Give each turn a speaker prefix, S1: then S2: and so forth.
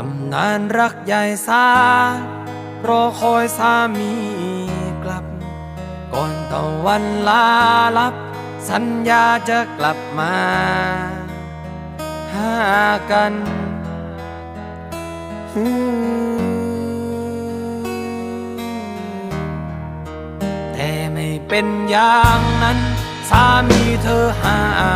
S1: ตำนานรักใหญ่สารอคอยสามีกลับ ก่อนตะวันลาลับ สัญญาจะกลับมา หากันแต่ไม่เป็นอย่างนั้น สามีเธอหาย